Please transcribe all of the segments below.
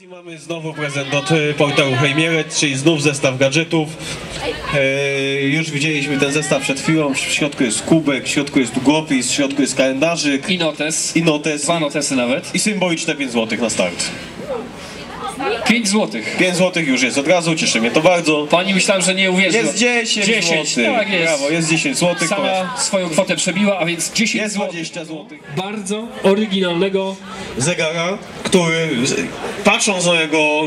I Mamy znowu prezent od e, portalu Hejmierec, czyli znów zestaw gadżetów. E, już widzieliśmy ten zestaw przed chwilą. W środku jest kubek, w środku jest długopis, w środku jest kalendarzyk I notes. i notes. Dwa notesy nawet. I symboliczne 5 zł na start. 5 złotych. 5 zł już jest od razu, cieszy mnie to bardzo. Pani myślałem, że nie uwierzy. Jest 10, 10, zł. tak jest. Brawo, jest 10 zł. Sama swoją kwotę przebiła, a więc 10 Jest zł. 20 zł. bardzo oryginalnego zegara, który patrząc na jego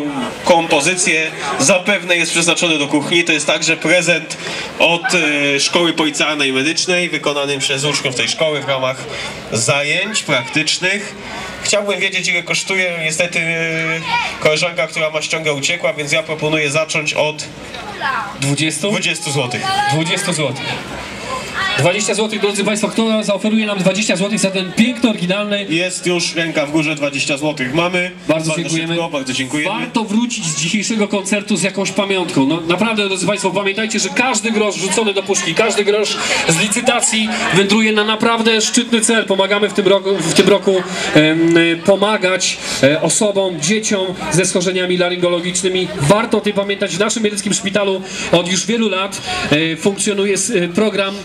kompozycję zapewne jest przeznaczony do kuchni. To jest także prezent od e, Szkoły Policyjnej Medycznej wykonany przez uczniów tej szkoły w ramach zajęć praktycznych. Chciałbym wiedzieć ile kosztuje. Niestety e, koleżanka, która ma ściągę uciekła, więc ja proponuję zacząć od 20? 20 zł. 20 zł. 20 zł, drodzy Państwo, kto zaoferuje nam 20 zł za ten piękny, oryginalny Jest już ręka w górze, 20 zł mamy. Bardzo dziękujemy. Szybko, bardzo dziękujemy. Warto wrócić z dzisiejszego koncertu z jakąś pamiątką. No, naprawdę, drodzy Państwo, pamiętajcie, że każdy grosz rzucony do puszki, każdy grosz z licytacji wędruje na naprawdę szczytny cel. Pomagamy w tym roku, w tym roku em, pomagać e, osobom, dzieciom ze schorzeniami laryngologicznymi. Warto o tym pamiętać. W naszym Mieleckim Szpitalu od już wielu lat e, funkcjonuje e, program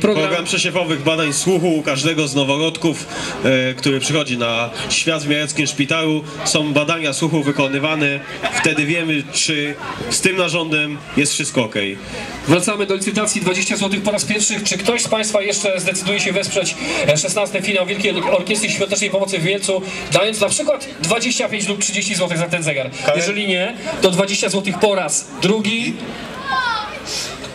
program Program przesiewowych badań słuchu u każdego z noworodków, e, który przychodzi na świat w Miareckim Szpitalu. Są badania słuchu wykonywane. Wtedy wiemy, czy z tym narządem jest wszystko ok. Wracamy do licytacji 20 zł po raz pierwszy. Czy ktoś z Państwa jeszcze zdecyduje się wesprzeć e, 16 finał Wielkiej Orkiestry Świątecznej Pomocy w Mielcu, dając na przykład 25 lub 30 zł za ten zegar? Jeżeli nie, to 20 zł po raz drugi.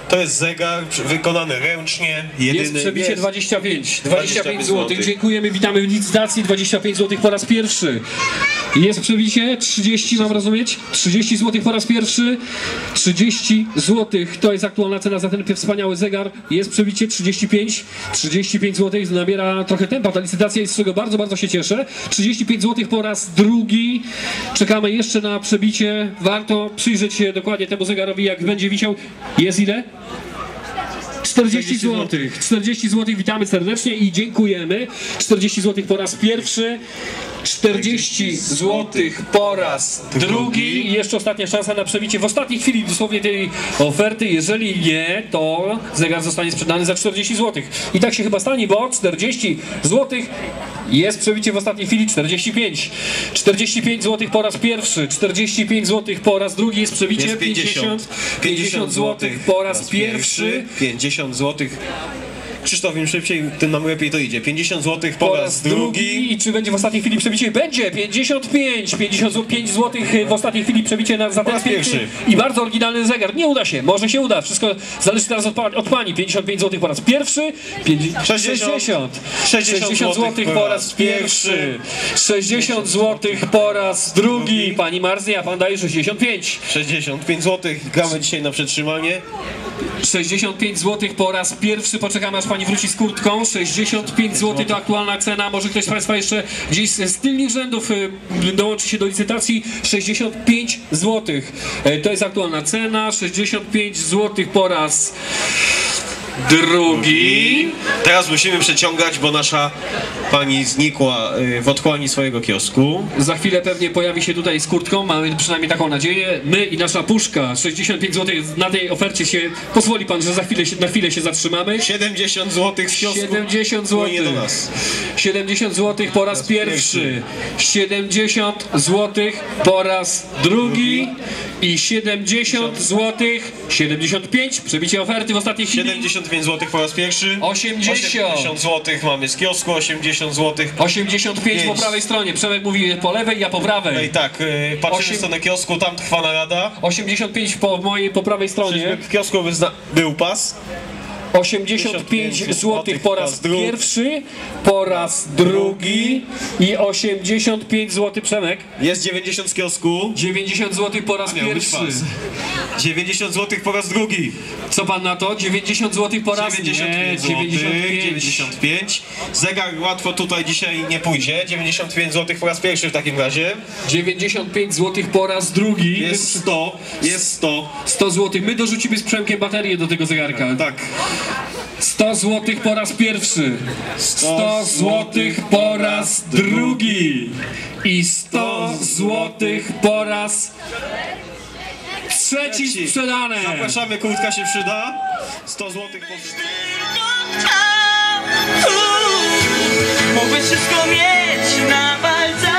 To jest zegar wykonany ręcznie, jedyny. Jest przebicie 25. 25 zł. złotych. Dziękujemy, witamy w licytacji 25 zł po raz pierwszy. Jest przebicie 30, mam rozumieć? 30 zł po raz pierwszy. 30 zł to jest aktualna cena za ten wspaniały zegar. Jest przebicie 35. 35 zł nabiera trochę tempa. Ta licytacja jest z czego bardzo, bardzo się cieszę. 35 zł po raz drugi. Czekamy jeszcze na przebicie. Warto przyjrzeć się dokładnie temu zegarowi, jak będzie wisiał. Jest ile? 40 zł. 40 zł, witamy serdecznie i dziękujemy. 40 zł po raz pierwszy. 40 zł po raz drugi i jeszcze ostatnia szansa na przebicie w ostatniej chwili dosłownie tej oferty. Jeżeli nie, to zegar zostanie sprzedany za 40 zł. I tak się chyba stanie, bo 40 zł jest przebicie w ostatniej chwili 45. 45 zł po raz pierwszy, 45 zł po raz drugi jest przebicie Jest 50. 50 zł po raz pierwszy. 50 zł. Krzysztof, im szybciej, tym nam lepiej to idzie. 50 zł po, po raz drugi. I czy będzie w ostatniej chwili przebicie? Będzie! 55! 55 zł w ostatniej chwili przebicie na za ten raz pierwszy. I bardzo oryginalny zegar. Nie uda się, może się uda. Wszystko zależy teraz od, od pani. 55 zł po raz pierwszy. 50, 60. 60. 60 60 zł po raz pierwszy. 60 zł po raz drugi. Pani Marznia, pan daje 65. 65 zł. Gramy dzisiaj na przetrzymanie. 65 zł po raz pierwszy. Poczekamy aż pani wróci z kurtką. 65 zł to aktualna cena. Może ktoś z Państwa jeszcze gdzieś z z tylnych rzędów y, dołączy się do licytacji. 65 zł. E, To jest aktualna cena. 65 zł po raz drugi. Teraz musimy przeciągać, bo nasza pani znikła y, w otchłani swojego kiosku. Za chwilę pewnie pojawi się tutaj z kurtką, mamy przynajmniej taką nadzieję. My i nasza puszka, 65 zł na tej ofercie się, pozwoli pan, że za chwilę się, na chwilę się zatrzymamy. 70 zł z kiosku. 70 zł. Płynie do nas. 70 zł po raz pierwszy. 70 zł po raz drugi. I 70 zł. 75. Przebicie oferty w ostatniej chwili. 75 zł po raz pierwszy. 80. 80 zł mamy z kiosku, 80 zł. 85 po Pięć. prawej stronie. Przemek mówi po lewej, ja po No i prawej. tak, y, patrzymy Osiem- w stronę kiosku, tam trwa narada. 85 po mojej po prawej stronie. W kiosku był pas. 85 zł po raz pierwszy, po raz drugi i 85 zł Przemek. Jest 90 z kiosku. 90 zł po raz pierwszy. pas. 90 zł po raz drugi. Co pan na to? 90 zł po raz 95 zł. 95. 95. Zegar łatwo tutaj dzisiaj nie pójdzie. 95 zł po raz pierwszy w takim razie. 95 zł po raz drugi. Jest 100. Jest 100. 100 zł. My dorzucimy z Przemkiem baterię do tego zegarka. Tak. 100 złotych po raz pierwszy. 100 złotych po raz drugi. I 100 złotych po raz trzeci sprzedane. Zapraszamy, kłódka się przyda. 100 zł po... Mógłbyś wszystko mieć na palcach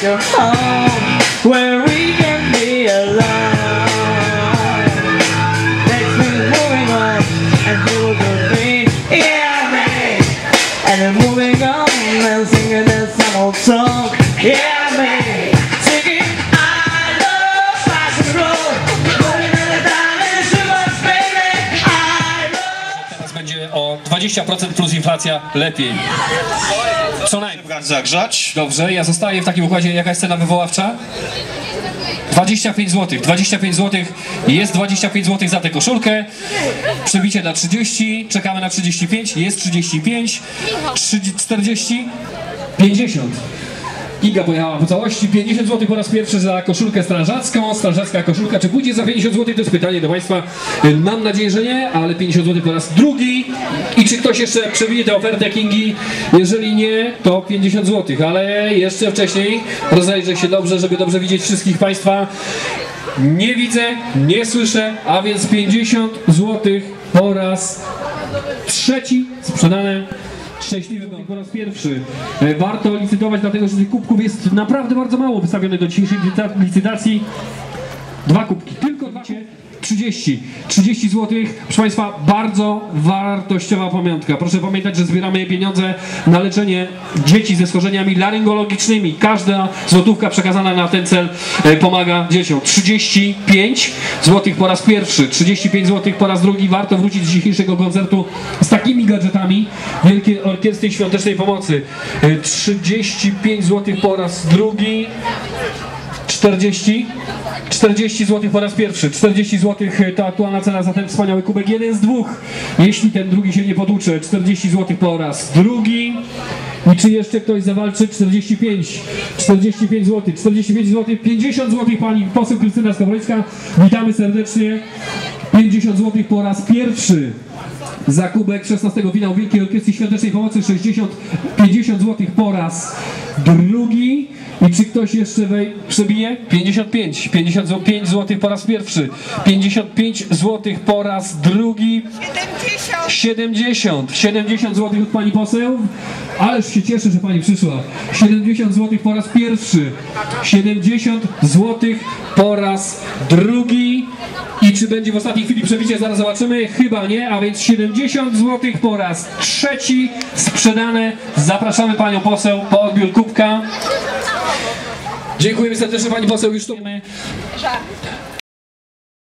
Take you home Where we can be alone Next week moving on and he will go me, yeah me. And then moving on and singing that same old song, yeah me. Singing I love rock and roll, putting in the diamond sugar, baby. I love. Teraz będzie o 20% plus inflacja lepiej. Najmniej. Brać, zagrzać. Dobrze, ja zostaję w takim układzie. Jaka jest cena wywoławcza? 25 zł. 25 zł. Jest 25 zł za tę koszulkę. Przebicie na 30. Czekamy na 35. Jest 35. 30, 40. 50. Iga pojechała po całości. 50 zł po raz pierwszy za koszulkę strażacką. Strażacka koszulka. Czy pójdzie za 50 zł? To jest pytanie do Państwa. Mam nadzieję, że nie, ale 50 zł po raz drugi. I czy ktoś jeszcze przewiduje tę ofertę Kingi? Jeżeli nie, to 50 zł. Ale jeszcze wcześniej rozejrzę się dobrze, żeby dobrze widzieć wszystkich Państwa. Nie widzę, nie słyszę, a więc 50 zł po raz trzeci sprzedane. Szczęśliwy był po raz pierwszy. E, Warto licytować, dlatego że tych kubków jest naprawdę bardzo mało wystawionych do dzisiejszej licyta- licytacji. Dwa kubki, tylko dwa. 30. 30 zł. Proszę Państwa, bardzo wartościowa pamiątka. Proszę pamiętać, że zbieramy pieniądze na leczenie dzieci ze schorzeniami laryngologicznymi. Każda złotówka przekazana na ten cel e, pomaga dzieciom. 35 zł po raz pierwszy, 35 zł po raz drugi. Warto wrócić z dzisiejszego koncertu z takimi gadżetami Wielkiej Orkiestry Świątecznej Pomocy. E, 35 zł po raz drugi. 40 40 zł po raz pierwszy, 40 zł to aktualna cena za ten wspaniały kubek, jeden z dwóch, jeśli ten drugi się nie potłucze, 40 zł po raz drugi. I czy jeszcze ktoś zawalczy, 45 45 zł, 45 zł, 50 zł pani poseł Krystyna Skowrońska, witamy serdecznie. 50 zł po raz pierwszy za kubek 16 finał Wielkiej Orkiestry Świątecznej Pomocy 60 50 zł po raz drugi i czy ktoś jeszcze wej przebije? 55 55 zł po raz pierwszy. 55 zł po raz drugi. 70 70 zł od pani poseł. Ależ się cieszę, że pani przyszła. 70 zł po raz pierwszy. 70 zł po raz drugi. I czy będzie w ostatniej chwili przebicie? Zaraz zobaczymy. Chyba nie, a więc 70 zł po raz trzeci. Sprzedane. Zapraszamy panią poseł po odbiór kubka. Dziękujemy serdecznie pani poseł. Już to